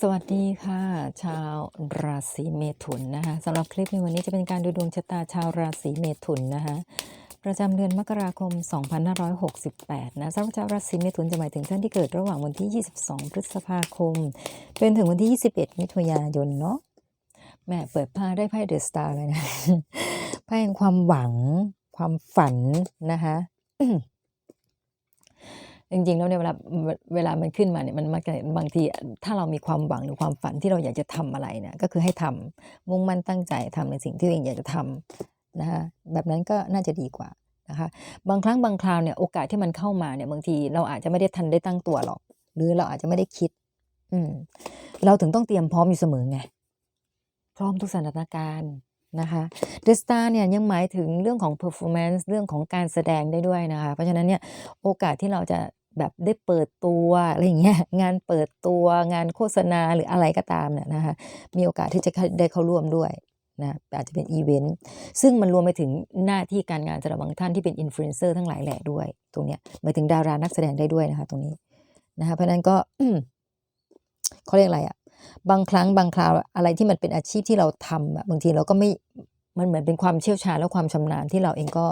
สวัสดีค่ะ ชาวราศีเมถุนนะคะสำหรับคลิปในวันนี้จะเป็นการดูดวงชะตาชาวราศีเมถุนนะคะประจำเดือนมกราคม 2568 นะสำหรับชาวราศีเมถุนจะหมายถึงท่านที่เกิดระหว่างวันที่ 22 พฤษภาคม เป็นถึงวันที่ 21 มิถุนายนเนาะแม่เปิดผ้าได้ไพ่เดอะสตาร์เลยนะไพ่แห่งความหวัง ความฝันนะคะ จริงๆแล้วเนี่ยเวลาเวลามันขึ้นมาเนี่ยมันมักจะบางทีถ้าเรามีความหวังหรือความฝันที่เราอยากจะทำอะไรเนี่ยก็คือให้ทำมุ่งมั่นตั้งใจทำในสิ่งที่ตัวเองอยากจะทำนะคะแบบนั้นก็น่าจะดีกว่านะคะบางครั้งบางคราวเนี่ยโอกาสที่มันเข้ามาเนี่ยบางทีเราอาจจะไม่ได้ทันได้ตั้งตัวหรอก หรือเราอาจจะไม่ได้คิด อืมเราถึงต้องเตรียมพร้อมอยู่เสมอไงพร้อมทุกสถานการณ์นะคะเดสตาเนี่ยยังหมายถึงเรื่องของ performance เรื่องของการแสดงได้ด้วยนะคะ เพราะฉะนั้นเนี่ยโอกาสที่เราจะ แบบได้เปิดตัวอะไรอย่างเงี้ยงานเปิดตัวงานโฆษณาหรืออะไรก็ตามเนี่ยนะคะมีโอกาสที่จะได้เข้าร่วมด้วยนะอาจจะเป็นอีเวนต์ซึ่งมันรวมไปถึงหน้าที่การงานสำหรับบางท่านที่เป็นอินฟลูเอนเซอร์ทั้งหลายแหล่ด้วย ตรงเนี้ยหมายถึงดารานักแสดงได้ด้วยนะคะ ตรงนี้นะคะเพราะนั้นก็เขาเรียกอะไรอะบางครั้งบางคราวอะไรที่มันเป็นอาชีพที่เราทำอะบางทีเราก็ไม่มันเหมือนเป็นความเชี่ยวชาญและความชำนาญที่เราเองก็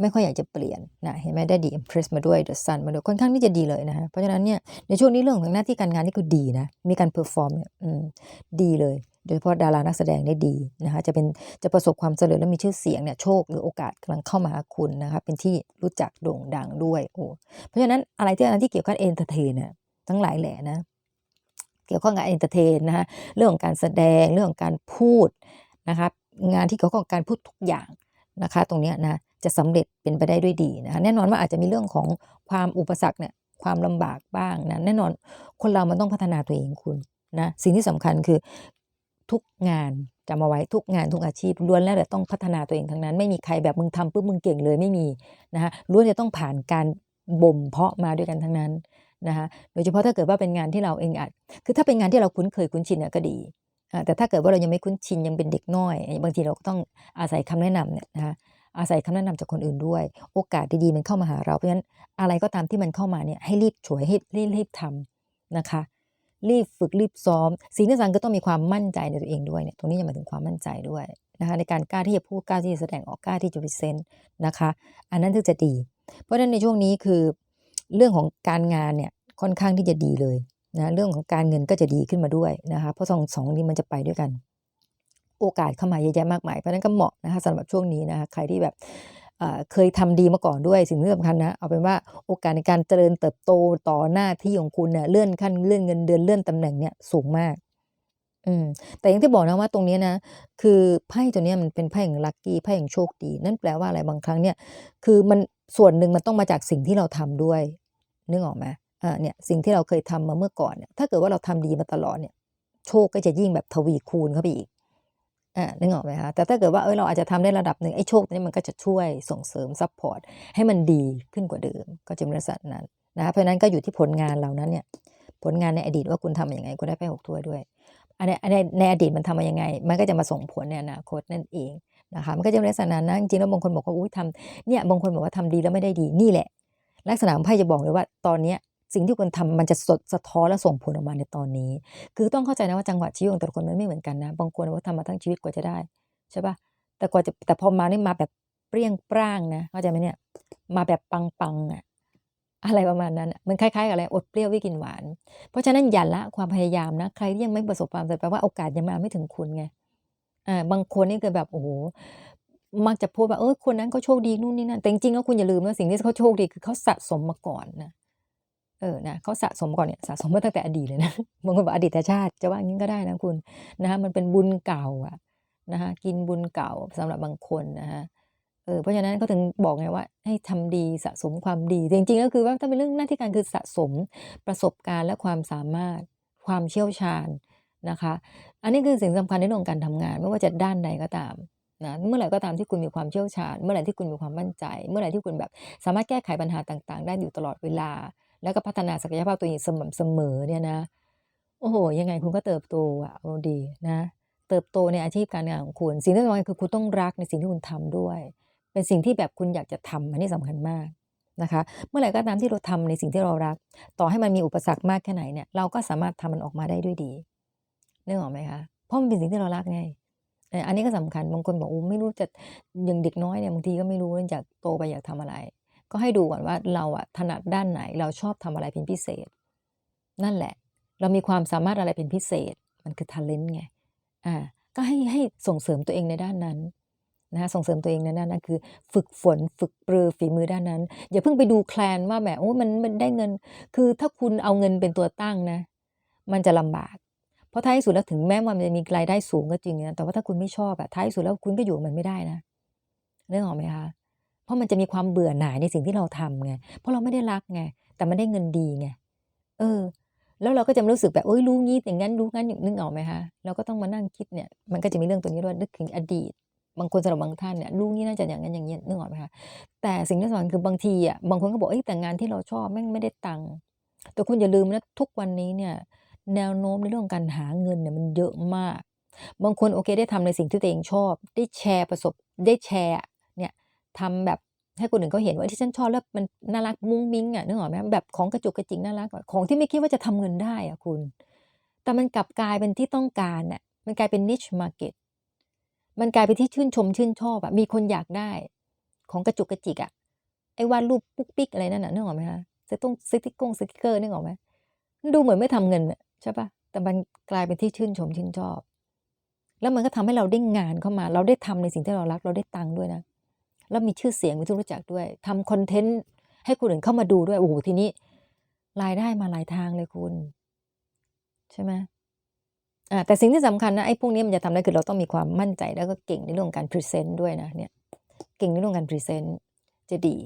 ไม่ค่อยอยากจะเปลี่ยนนะเห็นไหมได้ดี impress มาด้วย the sun มาด้วยค่อนข้างที่จะดีเลยนะคะเพราะฉะนั้นเนี่ยในช่วงนี้เรื่องของหน้าที่การงานนี่คือดีนะมีการ perform เนี่ยอืมดีเลยโดยเฉพาะดารานักแสดงได้ดีนะคะจะเป็นจะประสบความสำเร็จและมีชื่อเสียงเนี่ยโชคหรือโอกาสกำลังเข้ามาหาคุณนะคะเป็นที่รู้จักโด่งดังด้วยโอ้เพราะฉะนั้นอะไรที่อะไรที่เกี่ยวกับเอนเตอร์เทนเนี่ยทั้งหลายแหล่นะเกี่ยวข้องกับเอนเตอร์เทนนะคะเรื่องของการแสดงเรื่องของการพูดนะคะงานที่เกี่ยวข้องกับการพูดทุกอย่างนะคะ ตรงนี้นะ จะสำเร็จเป็นไปได้ด้วยดีนะคะแน่นอนว่าอาจจะมีเรื่องของความอุปสรรคเนี่ยความลำบากบ้างนะแน่นอนคนเรามันต้องพัฒนาตัวเองคุณนะสิ่งที่สำคัญคือทุกงานจำเอาไว้ทุกงานทุกอาชีพล้วนแล้วแต่ต้องพัฒนาตัวเองทั้งนั้น ไม่มีใครแบบมึงทำปุ๊บมึงเก่งเลยไม่มีนะคะล้วนจะต้องผ่านการบ่มเพาะมาด้วยกันทั้งนั้นนะคะโดยเฉพาะถ้าเกิดว่าเป็นงานที่เราเองอาจคือถ้าเป็นงานที่เราคุ้นเคยคุ้นชินเนี่ยก็ดีแต่ถ้าเกิดว่าเรายังไม่คุ้นชินยังเป็นเด็กน้อย บางทีเราก็ต้องอาศัยคำแนะนำเนี่ยนะคะ อาศัยคำแนะนำจากคนอื่นด้วย โอกาสดีๆมันเข้ามาหาเรา เพราะฉะนั้นอะไรก็ตามที่มันเข้ามาเนี่ยให้รีบฉวยให้รีบรีบทำนะคะ รีบฝึกรีบซ้อมสิ่งที่สำคัญก็ต้องมีความมั่นใจในตัวเองด้วยเนี่ยตรงนี้จะหมายถึงความมั่นใจด้วยนะคะในการกล้าที่จะพูดกล้าที่จะแสดงออกกล้าที่จะพรีเซนต์นะคะ อันนั้นถึงจะดี เพราะฉะนั้นในช่วงนี้คือเรื่องของการงานเนี่ยค่อนข้างที่จะดีเลยนะเรื่องของการเงินก็จะดีขึ้นมาด้วยนะคะเพราะสองสองนี้มันจะไปด้วยกัน โอกาสเข้ามาเยอะแยะมากมายเพราะนั้นก็เหมาะนะคะสำหรับช่วงนี้นะคะใครที่แบบเเคยทำดีมาก่อนด้วยสิ่งที่สำคัญนะเอาเป็นว่าโอกาสในการเจริญเติบโตต่อหน้าที่ของคุณเนี่ยเลื่อนขั้นเลื่อนเงินเดือนเลื่อนตำแหน่งเนี่ยสูงมากอืมแต่อย่างที่บอกนะว่าตรงนี้นะ คือไพ่ตัวนี้มันเป็นไพ่แห่งลัคกี้ไพ่แห่งโชคดี นั่นแปลว่าอะไรบางครั้งเนี่ย คือมันส่วนหนึ่งมันต้องมาจากสิ่งที่เราทำด้วยนึกออกไหมอ่าเนี่ยสิ่งที่เราเคยทำมาเมื่อก่อนเนี่ยถ้าเกิดว่าเราทำดีมาตลอดเนี่ย โชคก็จะยิ่งแบบทวีคูณเข้าไปอีก อ่านึกออกไหมคะแต่ถ้าเกิดว่าเออเราอาจจะทำได้ระดับหนึ่งไอ้โชคตัวนี้มันก็จะช่วยส่งเสริมซัพพอร์ตให้มันดีขึ้นกว่าเดิม ก็จะเป็นลักษณะนั้นนะคะเพราะนั้นก็อยู่ที่ผลงานเรานั้นเนี่ยผลงานในอดีตว่าคุณทำอย่างไงคุณได้ไพ่หกถ้วยด้วยอันนี้ในอดีตมันทำมายังไง มันก็จะมาส่งผลในอนาคตนั่นเองนะคะมันก็จะเป็นลักษณะนั้นจริงแล้วบางคนบอกว่าอุ้ยทำเนี่ยบางคนบอกว่าทำดีแล้วไม่ได้ดีนี่แหละ ลักษณะของไพ่จะบอกเลยว่าตอนเนี้ย สิ่งที่คุณทำมันจะสดสะท้อนและส่งผลออกมาในตอนนี้ คือต้องเข้าใจนะว่าจังหวะชีวิตของแต่ละคนมันไม่เหมือนกันนะบางคนว่าทำมาทั้งชีวิตกว่าจะได้ใช่ปะแต่กว่าจะแต่พอมานี่มาแบบเปรี้ยงปร้างนะเข้าใจไหมเนี่ยมาแบบปังๆอะอะไรประมาณนั้นมันคล้ายๆกับอะไรอดเปรี้ยวไว้กินหวาน เพราะฉะนั้นอย่าละความพยายามนะใครที่ยังไม่ประสบความสำเร็จแปลว่าโอกาสยังมาไม่ถึงคุณไงอ่าบางคนนี่คือแบบโอ้โหมักจะพูดว่าเออคนนั้นเขาโชคดีนู่นนี่นั่นแต่จริงๆแล้วคุณอย่าลืมว่าสิ่งที่เขาโชคดีคือเขาสะสมมาก่อนนะ เออนะเขาสะสมก่อนเนี่ยสะสมมาตั้งแต่อดีตเลยนะบางคนบอกอดีตชาติจะว่าอย่างนี้ก็ได้นะคุณนะคะมันเป็นบุญเก่าอะนะคะกินบุญเก่าสำหรับบางคนนะคะเออเพราะฉะนั้นเขาถึงบอกไงว่าให้ทำดีสะสมความดีจริงๆก็คือว่าถ้าเป็นเรื่องหน้าที่การคือสะสมประสบการณ์และความสามารถความเชี่ยวชาญนะคะ อันนี้คือสิ่งสำคัญในเรื่องการทำงาน ไม่ว่าจะด้านใดก็ตามนะเมื่อไหร่ก็ตามที่คุณมีความเชี่ยวชาญ เมื่อไหร่ที่คุณมีความมั่นใจ เมื่อไหร่ที่คุณแบบสามารถแก้ไขปัญหาต่าง ๆ ได้อยู่ตลอดเวลา แล้วก็พัฒนาศักยภาพตัวเองสม่ำเสมอเนี่ยนะ โอ้โห ยังไงคุณก็เติบโตอะโอ้ดีนะ เติบโตในอาชีพการงานของคุณ สิ่งที่สำคัญคือคุณต้องรักในสิ่งที่คุณทำด้วย เป็นสิ่งที่แบบคุณอยากจะทำอันนี้สำคัญมากนะคะ เมื่อไหร่ก็ตามที่เราทำในสิ่งที่เรารัก ต่อให้มันมีอุปสรรคมากแค่ไหนเนี่ย เราก็สามารถทำมันออกมาได้ด้วยดีนึกออกไหมคะ เพราะมันเป็นสิ่งที่เรารักไงอออันนี้ก็สำคัญ บางคนบอกโอ้ไม่รู้จะอย่างเด็กน้อยเนี่ยบางทีก็ไม่รู้ว่าอยากโตไปอยากทำอะไร ก็ให้ดูก่อนว่าเราอะถนัดด้านไหนเราชอบทำอะไรเป็นพิเศษ นั่นแหละ เรามีความสามารถอะไรเป็นพิเศษ มันคือทิเล็นต์ไงอ่าก็ให้ให้ส่งเสริมตัวเองในด้านนั้นนะคะส่งเสริมตัวเองในด้านนั้นคือ ฝึกฝนฝึกปรือฝีมือด้านนั้น อย่าเพิ่งไปดูแคลนว่าแหมโอ้มันมันได้เงิน คือถ้าคุณเอาเงินเป็นตัวตั้งนะ มันจะลำบากเพราะท้ายสุดแล้วถึงแม้ว่ามันจะมีรายได้สูงก็จริงนะแต่ว่าถ้าคุณไม่ชอบอะท้ายสุดแล้วคุณก็อยู่มันไม่ได้นะนึกออกไหมคะ เพราะมันจะมีความเบื่อหน่ายในสิ่งที่เราทำไงเพราะเราไม่ได้รักไงแต่มันได้เงินดีไงเออ แล้วเราก็จะรู้สึกแบบโอ๊ยรู้งี้อย่างงั้นรู้งั้นอย่างนึกออกไหมคะเราก็ต้องมานั่งคิดเนี่ยมันก็จะมีเรื่องตรงนี้ด้วยนึกถึงอดีต บางคนสำหรับบางท่านเนี่ยรู้งี้น่าจะอย่างงั้นอย่างงี้นึกออกไหมคะแต่สิ่งที่สำคัญคือบางทีอะบางคนก็บอกเฮ้ยแต่งานที่เราชอบแม่งไม่ได้ตังค์แต่คุณอย่าลืมนะทุกวันนี้เนี่ย แนวโน้มในเรื่องการหาเงินเนี่ยมันเยอะมาก บางคนโอเคได้ทำในสิ่งที่ตัวเองชอบ ได้แชร์ประสบได้แชร์ ทำแบบให้คนอื่นเขาเห็นว่าที่ฉันชอบแล้วมันน่ารักมุ้งมิ้งอะนึกออกไหมแบบของกระจุกกระจิกน่ารักของที่ไม่คิดว่าจะทำเงินได้อะคุณ แต่มันกลับกลายเป็นที่ต้องการน่ะมันกลายเป็น niche market มันกลายเป็นที่ชื่นชมชื่นชอบอะมีคนอยากได้ ของกระจุกกระจิกอะไอ้วาดรูปปุ๊กปิ๊กอะไรนั่นน่ะนึกออกไหมคะสตุ้งสติกกงสติกเกอร์นึกออกไหมมันดูเหมือนไม่ทำเงินน่ะใช่ปล่าแต่มันกลายเป็นที่ชื่นชมชื่นชอบ แล้วมันก็ทำให้เราได้งานเข้ามา เราได้ทำในสิ่งที่เรารัก เราได้ตังค์ด้วยนะ แล้วมีชื่อเสียงมีที่รู้จักด้วยทำคอนเทนต์ให้คนอื่นเข้ามาดูด้วยโอ้โหทีนี้รายได้มาหลายทางเลยคุณ ใช่ไหมอาแต่สิ่งที่สำคัญนะไอ้พวกนี้มันจะทำได้คือเราต้องมีความมั่นใจแล้วก็เก่งในเรื่องการพรีเซนต์ด้วยนะเนี่ยเก่งในเรื่องการพรีเซนต์จะดี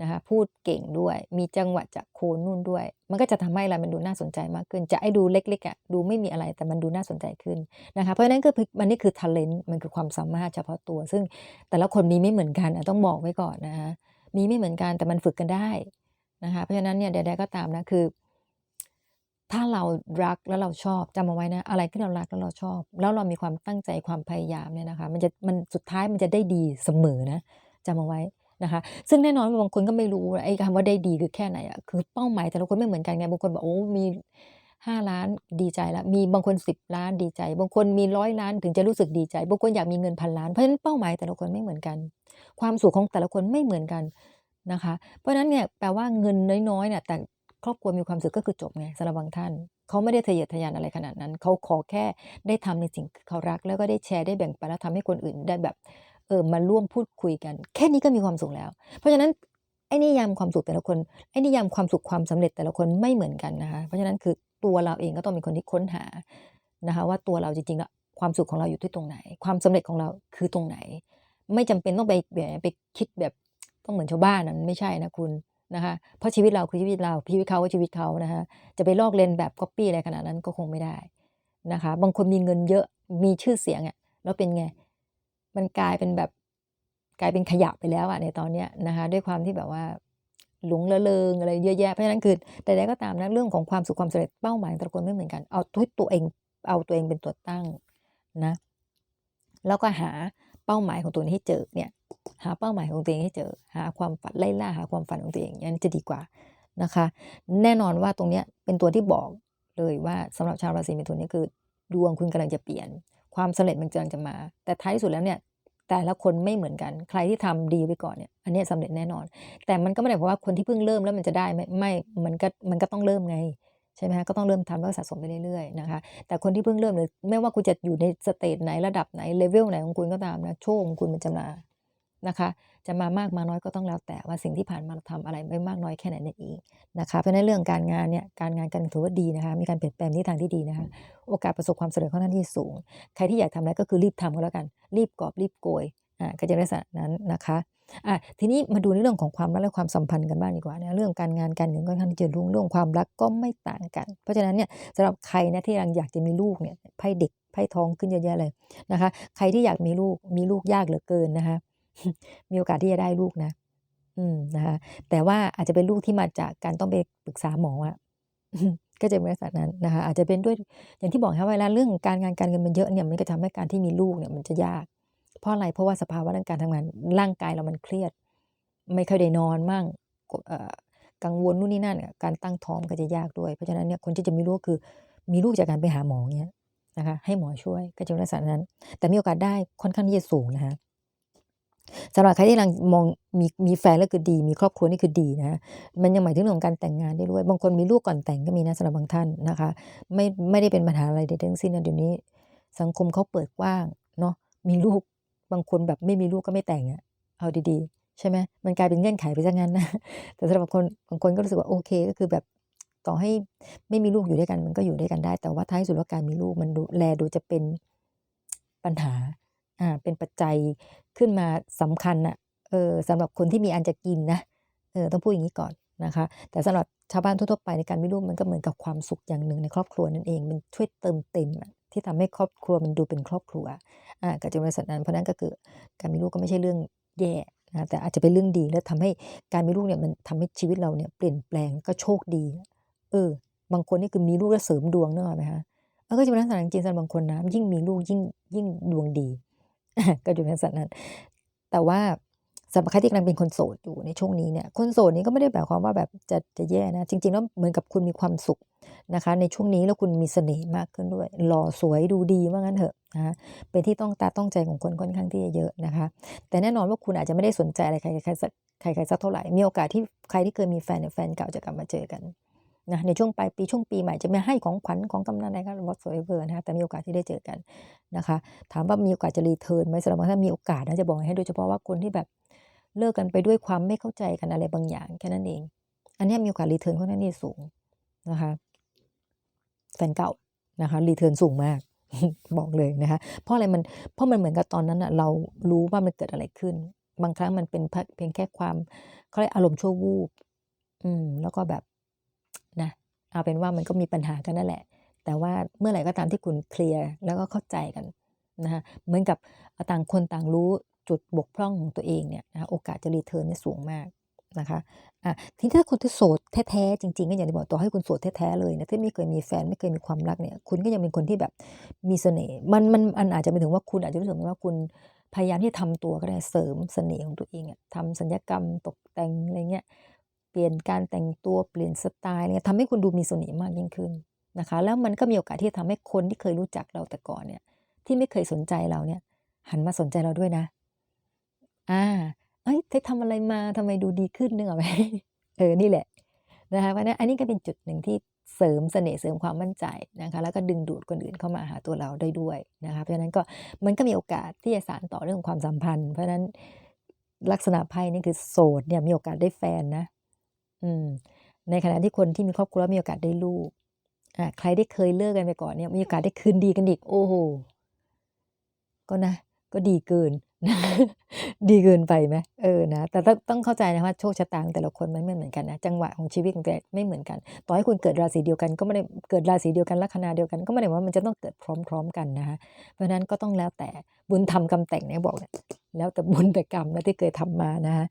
นะคะพูดเก่งด้วยมีจังหวะจะโคนนู่นด้วย มันก็จะทำให้อะไรมันดูน่าสนใจมากขึ้นจากไอ้ดูเล็กๆอะดูไม่มีอะไรแต่มันดูน่าสนใจขึ้นนะคะเพราะฉะนั้นก็คือมันนี่คือทิเลนต์มันคือความสามารถเฉพาะตัว ซึ่งแต่ละคนมีไม่เหมือนกันต้องบอกไว้ก่อนนะคะมีไม่เหมือนกันแต่มันฝึกกันได้นะคะเพราะฉะนั้นเนี่ยใดๆก็ตามนะคือ ถ้าเรารักแล้วเราชอบจำเอาไว้นะ อะไรที่เรารักแล้วเราชอบ แล้วเรามีความตั้งใจความพยายามเนี่ยนะคะ มันจะมันสุดท้ายมันจะได้ดีเสมอนะจำเอาไว้ นะคะ ซึ่งแน่นอนบางคนก็ไม่รู้ไอ้คำว่าได้ดีคือแค่ไหนอะคือเป้าหมายแต่ละคนไม่เหมือนกันไงบางคนบอกโอ้มี5,000,000ดีใจแล้วมีบางคน10,000,000ดีใจ บางคนมี100,000,000ถึงจะรู้สึกดีใจบางคนอยากมีเงิน1,000,000,000เพราะฉะนั้นเป้าหมายแต่ละคนไม่เหมือนกัน ความสุขของแต่ละคนไม่เหมือนกันนะคะ เพราะฉะนั้นเนี่ยแปลว่าเงินน้อยๆเนี่ยแต่ครอบครัวมีความสุขก็คือจบไงสำหรับบางท่านเขาไม่ได้ทะเยอทะยานอะไรขนาดนั้น เขาขอแค่ได้ทำในสิ่งที่เขารัก แล้วก็ได้แชร์ได้แบ่งปันแล้วทำให้คนอื่นได้แบบ เออมาร่วมพูดคุยกัน แค่นี้ก็มีความสุขแล้ว เพราะฉะนั้นไอ้นิยามความสุขแต่ละคนไอ้นิยามความสุขความสำเร็จแต่ละคนไม่เหมือนกันนะคะเพราะฉะนั้นคือตัวเราเองก็ต้องเป็นคนที่ค้นหานะคะ ว่าตัวเราจริงๆแล้วความสุขของเราอยู่ที่ตรงไหน ความสำเร็จของเราคือตรงไหน ไม่จำเป็นต้องไปแหมไปคิดแบบต้องเหมือนชาวบ้านอะมันไม่ใช่นะคุณนะคะเพราะชีวิตเราคือชีวิตเราชีวิตเขาก็ชีวิตเขานะคะจะไปลอกเลียนแบบก๊อบปี้อะไรขนาดนั้นก็คงไม่ได้นะคะ บางคนมีเงินเยอะมีชื่อเสียงอะแล้วเป็นไง มันกลายเป็นแบบกลายเป็นขยะไปแล้วอะในตอนเนี้ยนะคะ ด้วยความที่แบบว่าหลงระเริงอะไรเยอะแยะเพราะฉะนั้นคือแต่ใดก็ตามนะเรื่องของความสุขความสำเร็จเป้าหมายแต่ละคนไม่เหมือนกันเอาที่ตัวเองเอาตัวเองเป็นตัวตั้งนะ แล้วก็หาเป้าหมายของตัวเองให้เจอเนี่ยหาเป้าหมายของตัวเองให้เจอ หาความฝันไล่ล่าหาความฝันของตัวเองอย่างนั้นจะดีกว่านะคะ แน่นอนว่าตรงเนี้ยเป็นตัวที่บอกเลยว่าสำหรับชาวราศีมิถุนนี่คือ ดวงคุณกำลังจะเปลี่ยน ความสำเร็จมันกำลังจะมา แต่ท้ายสุดแล้วเนี่ย แต่ละคนไม่เหมือนกัน ใครที่ทำดีไว้ก่อนเนี่ย อันนี้ยสำเร็จแน่นอน แต่มันก็ไม่ได้หมายความว่าคนที่เพิ่งเริ่มแล้วมันจะได้ไม่ไม่มันก็มันก็ต้องเริ่มไงใช่ไหมคะก็ต้องเริ่มทำแล้วสะสมไปเรื่อยๆนะคะแต่คนที่เพิ่งเริ่มเลยไม่ว่าคุณจะอยู่ในสเตจไหนระดับไหนเลเวลไหนของคุณก็ตามนะโชคของคุณมันจะมา นะคะ จะมามากมาน้อยก็ต้องแล้วแต่ว่าสิ่งที่ผ่านมาเราทำอะไรไว้มากน้อยแค่ไหนนั่นเองนะคะเพราะฉะนั้นเรื่องการงานเนี่ยการงานการเงินถือว่าดีนะคะ มีการเปลี่ยนแปลงในทิศทางที่ดีนะคะ โอกาสประสบความสำเร็จค่อนข้างที่สูง ใครที่อยากทำอะไรก็คือรีบทำก็แล้วกัน รีบกอบรีบโกยอ่าก็จะได้ลักษณะนั้นนะคะอ่าทีนี้มาดูในเรื่องของความรักและความสัมพันธ์กันบ้างดีกว่านะเรื่องการงานการเงินค่อนข้างที่จะรุ่งเรื่องความรักก็ไม่ต่างกัน เพราะฉะนั้นเนี่ยสำหรับใครนะที่ยังอยากจะมีลูกเนี่ยไพ่เด็กไพ่ทองขึ้นเยอะแยะเลยนะคะ ใครที่อยากมีลูกมีลูกยากเหลือเกินนะคะ มีโอกาสที่จะได้ลูกนะ อืมนะคะแต่ว่าอาจจะเป็นลูกที่มาจากการต้องไปปรึกษาหมออะก็จะเป็นลักษณะนั้นนะคะอาจจะเป็นด้วยอย่างที่บอกนะคะเวลาเรื่องการงานการเงินมันเยอะเนี่ยมันก็ทำให้การที่มีลูกเนี่ยมันจะยาก เพราะอะไรเพราะว่าสภาวะเรื่องการทำงานร่างกายเรามันเครียด ไม่ค่อยได้นอนมั่งกังวลนู่นนี่นั่นการตั้งท้องก็จะยากด้วย เพราะฉะนั้นเนี่ยคนที่จะมีลูกคือมีลูกจากการไปหาหมอเงี้ยนะคะให้หมอช่วยก็จะเป็นลักษณะนั้น แต่มีโอกาสได้ค่อนข้างที่จะสูงนะคะ สำหรับใครที่กำลังมองมีมีแฟนแล้วคือดี มีครอบครัวนี่คือดีนะ มันยังหมายถึงเรื่องของการแต่งงานได้ด้วย บางคนมีลูกก่อนแต่งก็มีนะสำหรับบางท่านนะคะ ไม่ไม่ได้เป็นปัญหาอะไรใดทั้งสิ้นนะเดี๋ยวนี้ สังคมเขาเปิดกว้างเนาะมีลูกบางคนแบบไม่มีลูกก็ไม่แต่งอะเอาดีๆ ใช่ไหมมันกลายเป็นเงื่อนไขไปซะงั้นนะแต่สำหรับคนบางคนก็รู้สึกว่าโอเคก็คือแบบต่อให้ไม่มีลูกอยู่ด้วยกันมันก็อยู่ด้วยกันได้ แต่ว่าท้ายสุดแล้วการมีลูกมันดูแลดูจะเป็นปัญหา อ่าเป็นปัจจัยขึ้นมาสำคัญน่ะเออสำหรับคนที่มีอันจะกินนะเออต้องพูดอย่างนี้ก่อนนะคะ แต่สำหรับชาวบ้านทั่วๆไปในการมีลูกมันก็เหมือนกับความสุขอย่างหนึ่งในครอบครัวนั่นเอง มันช่วยเติมเต็มอะที่ทำให้ครอบครัวมันดูเป็นครอบครัวอ่าก็จะเป็นสัตว์นั้นเพราะนั้นก็คือการมีลูกก็ไม่ใช่เรื่องแย่นะแต่อาจจะเป็นเรื่องดีและทำให้การมีลูกเนี่ยมันทำให้ชีวิตเราเนี่ยเปลี่ยนแปลงก็โชคดี เออ บางคนนี่คือมีลูกแล้วเสริมดวงเนกอะไหมคะเออก็จะเป็นลักษณะจริงๆสำหรับบางคนนะยิ่งมีลูกยิ่งยิ่งดวงดี ก็จะเป็นลักษณะนั้น แต่ว่าสำหรับใครที่กำลังเป็นคนโสดอยู่ในช่วงนี้เนี่ยคนโสดนี้ก็ไม่ได้แปลความว่าแบบจะจะแย่นะ จริงๆแล้วเหมือนกับคุณมีความสุขนะคะ ในช่วงนี้แล้วคุณมีเสน่ห์มากขึ้นด้วย หล่อสวยดูดีว่างั้นเถอะนะคะเป็นที่ต้องตาต้องใจของคนค่อนข้างที่จะเยอะนะคะ แต่แน่นอนว่าคุณอาจจะไม่ได้สนใจอะไรใครใครสักใครใครสักเท่าไหร่มีโอกาสที่ใครที่เคยมีแฟนเนี่ยแฟนเก่าจะกลับมาเจอกัน นะในช่วงปลายปีช่วงปีใหม่จะไม่ให้ของขวัญของกำนันอะไรก็ whatsoever นะคะแต่มีโอกาสที่ได้เจอกันนะคะ ถามว่ามีโอกาสจะรีเทิร์นไหมสำหรับบางท่ามีโอกาสนะจะบอกให้โดยเฉพาะว่าคนที่แบบเลิกกันไปด้วยความไม่เข้าใจกันอะไรบางอย่างแค่นั้นเอง อันนี้มีโอกาสรีเทิร์นค่อนข้างที่สูงนะคะแฟนเก่านะคะรีเทิร์นสูงมากบอกเลยนะคะเพราะอะไรมันเพราะมันเหมือนกับตอนนั้นอะเรารู้ว่ามันเกิดอะไรขึ้น บางครั้งมันเป็นเพียงแค่ความเขาเรียกอารมณ์ชั่ววูบอืมแล้วก็แบบ เอาเป็นว่ามันก็มีปัญหากันนั่นแหละ แต่ว่าเมื่อไหร่ก็ตามที่คุณเคลียร์แล้วก็เข้าใจกันนะคะเหมือนกับต่างคนต่างรู้จุดบกพร่องของตัวเองเนี่ยนะโอกาสจะรีเทิร์นเนี่ยสูงมากนะคะอะทีนี้ถ้าคนที่โสดแท้ๆจริงๆก็อย่างที่บอกต่อให้คุณโสดแท้ๆเลยนะที่ไม่เคยมีแฟนไม่เคยมีความรักเนี่ย คุณก็ยังเป็นคนที่แบบมีเสน่ห์มันมันมันอาจจะไปถึงว่าคุณอาจจะรู้สึกว่าคุณพยายามที่จะทำตัวก็ได้เสริมเสน่ห์ของตัวเองอะทำสัญญกรรมตกแต่งอะไรเงี้ย ปลี่ยนการแต่งตัวเปลี่ยนสไตล์เนี่ยทำให้คุณดูมีเสน่ห์มากยิ่งขึ้นนะคะ แล้วมันก็มีโอกาสที่จะทำให้คนที่เคยรู้จักเราแต่ก่อนเนี่ย ที่ไม่เคยสนใจเราเนี่ย หันมาสนใจเราด้วยนะ อ่า เอ้ยเธอทำอะไรมาทำไมดูดีขึ้นนึกออกไหมเออนี่แหละนะคะเพราะฉะนั้นอันนี้ก็เป็นจุดหนึ่งที่เสริมเสน่ห์เสริมความมั่นใจนะคะ แล้วก็ดึงดูดคนอื่นเข้ามาหาตัวเราได้ด้วยนะคะ เพราะฉะนั้นก็มันก็มีโอกาสที่จะสานต่อเรื่องความสัมพันธ์ เพราะฉะนั้นลักษณะไพ่นี่คือโสดเนี่ยมีโอกาสได้แฟนนะ อืมในขณะที่คนที่มีครอบครัวมีโอกาสได้ลูกอ่าใครที่เคยเลิกกันไปก่อนเนี่ยมีโอกาสได้คืนดีกันอีกโอ้โหก็นะ ก็ดีเกิน ดีเกินไปไหมเออนะแต่ต้องต้องเข้าใจนะว่าโชคชะตาของแต่ละคนมันไม่เหมือนกันนะจังหวะของชีวิตของแต่ไม่เหมือนกัน ต่อให้คุณเกิดราศีเดียวกัน ก็ไม่ได้เกิดราศีเดียวกันลัคนาเดียวกันก็ไม่ได้ว่ามันจะต้องเกิดพร้อม ๆ กันนะคะเพราะฉะนั้นก็ต้องแล้วแต่บุญทำกรรมแต่งเนี่ยบอกเนี่ยแล้วแต่บุญแต่กรรมนะที่เคยทำมานะคะ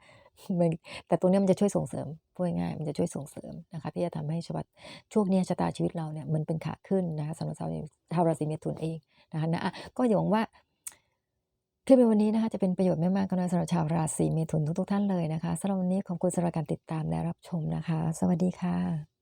แต่ตรงนี้มันจะช่วยส่งเสริมพูดง่ายมันจะช่วยส่งเสริมนะคะที่จะทำให้ชวัตช่วงนี้ชะตาชีวิตเราเนี่ยมันเป็นขาขึ้นนะคะสำหรับชาวชาวราศีเมถุนเองนะคะนะอะก็หวังว่าคลิปในวันนี้นะคะจะเป็นประโยชน์ไม่มากก็น้อยสำหรับชาวราศีเมถุนทุกๆท่านเลยนะคะสำหรับวันนี้ขอบคุณสำหรับการติดตามและรับชมนะคะ สวัสดีค่ะ